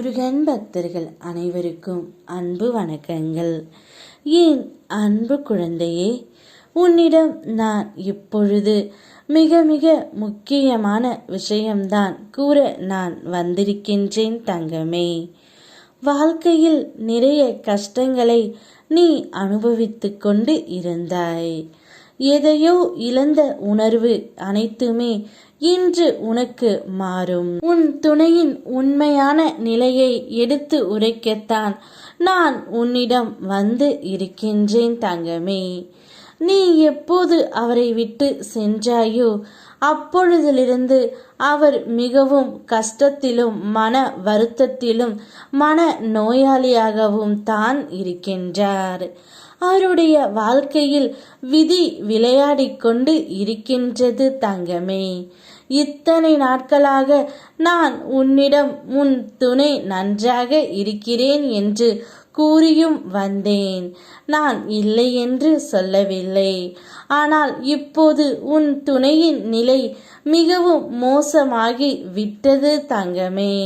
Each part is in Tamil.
முருகன் பக்தர்கள் அனைவருக்கும் அன்பு வணக்கங்கள். ஏன் அன்பு குழந்தையே உன்னிடம் நான் இப்பொழுது மிக மிக முக்கியமான விஷயம்தான் கூற நான் வந்திருக்கின்றேன் தங்கமே. வாழ்க்கையில் நிறைய கஷ்டங்களை நீ அனுபவித்து கொண்டு இருந்தாய். எதையோ இழந்த உணர்வு அனைத்துமே இன்று உனக்கு மாறும். உன் துணையின் உண்மையான நிலையை எடுத்து உரைக்கத்தான் நான் உன்னிடம் வந்து இருக்கின்றேன் தங்கமே. நீ எப்போது அவரை விட்டு சென்றாயோ அப்பொழுதிலிருந்து அவர் மிகவும் கஷ்டத்திலும் மன வருத்தத்திலும் மன நோயாளியாகவும் தான் இருக்கின்றார். அவருடைய வாழ்க்கையில் விதி விளையாடிக் கொண்டு இருக்கின்றது தங்கமே. இத்தனை நாட்களாக நான் உன்னிடம் உன் துணை நன்றாக இருக்கிறேன் என்று கூறியும் வந்தேன். நான் இல்லை என்று சொல்லவில்லை. ஆனால் இப்போது உன் துணையின் நிலை மிகவும் மோசமாகி விட்டது தங்கமே.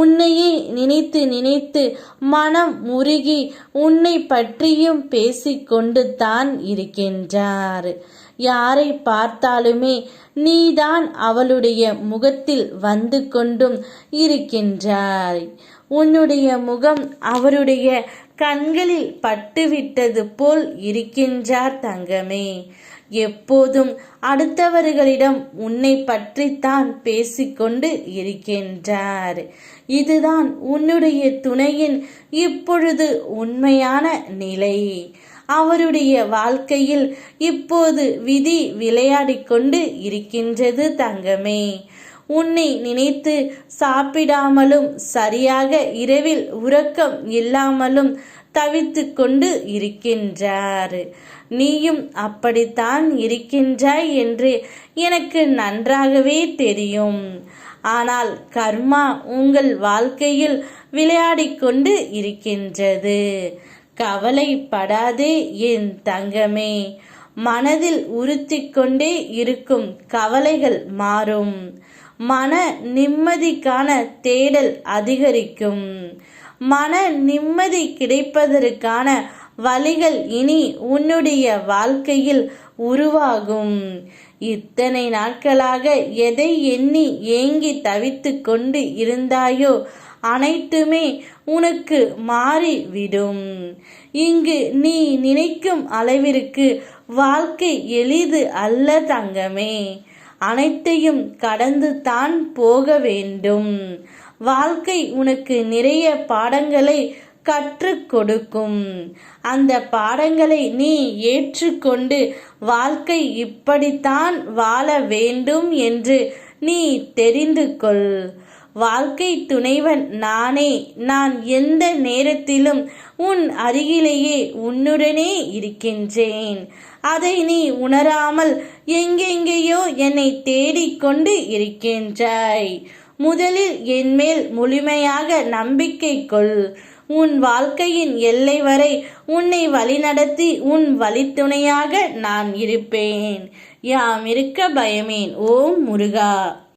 உன்னையே நினைத்து நினைத்து மனம் முருகி உன்னை பற்றியும் பேசிக்கொண்டு தான் இருக்கின்றார். யாரை பார்த்தாலுமே நீதான் அவளுடைய முகத்தில் வந்து கொண்டும் இருக்கின்றாய். உன்னுடைய முகம் அவருடைய கண்களில் பட்டுவிட்டது போல் இருக்கின்றார் தங்கமே. எப்போதும் அடுத்தவர்களிடம் உன்னை பற்றித்தான் பேசிக்கொண்டு இருக்கின்றார். இதுதான் உன்னுடைய துணையின் இப்பொழுது உண்மையான நிலை. அவருடைய வாழ்க்கையில் இப்போது விதி விளையாடிக்கொண்டு இருக்கின்றது தங்கமே. உன்னை நினைத்து சாப்பிடாமலும் சரியாக இரவில் உறக்கம் இல்லாமலும் தவித்து கொண்டு இருக்கின்றார். நீயும் அப்படித்தான் இருக்கின்றாய் என்று எனக்கு நன்றாகவே தெரியும். ஆனால் கர்மா உங்கள் வாழ்க்கையில் விளையாடிக்கொண்டு இருக்கின்றது. கவலைப்படாதே என் தங்கமே. மனதில் உறுத்தி கொண்டே இருக்கும் கவலைகள் மாறும். மன நிம்மதிக்கான தேடல் அதிகரிக்கும். மன நிம்மதி கிடைப்பதற்கான வழிகள் இனி உன்னுடைய வாழ்க்கையில் உருவாகும். இத்தனை நாட்களாக எதை எண்ணி ஏங்கி தவித்து கொண்டு இருந்தாயோ அனைத்துமே உனக்கு மாறிவிடும். இங்கு நீ நினைக்கும் அளவிற்கு வாழ்க்கை எளிது அல்ல தங்கமே. அனைத்தையும் கடந்து தான் போக வேண்டும். வாழ்க்கை உனக்கு நிறைய பாடங்களை கற்றுக் கொடுக்கும். அந்த பாடங்களை நீ ஏற்றுக்கொண்டு வாழ்க்கை இப்படித்தான் வாழ வேண்டும் என்று நீ தெரிந்து கொள். வாழ்க்கை துணைவன் நானே. நான் எந்த நேரத்திலும் உன் அருகிலேயே உன்னுடனே இருக்கின்றேன். அதை நீ உணராமல் எங்கெங்கேயோ என்னை தேடிக்கொண்டு இருக்கின்றாய். முதலில் என்மேல் முழுமையாக நம்பிக்கை கொள். உன் வாழ்க்கையின் எல்லை வரை உன்னை வழிநடத்தி உன் வழித்துணையாக நான் இருப்பேன். யாம் இருக்க பயமேன் ஓம் முருகா.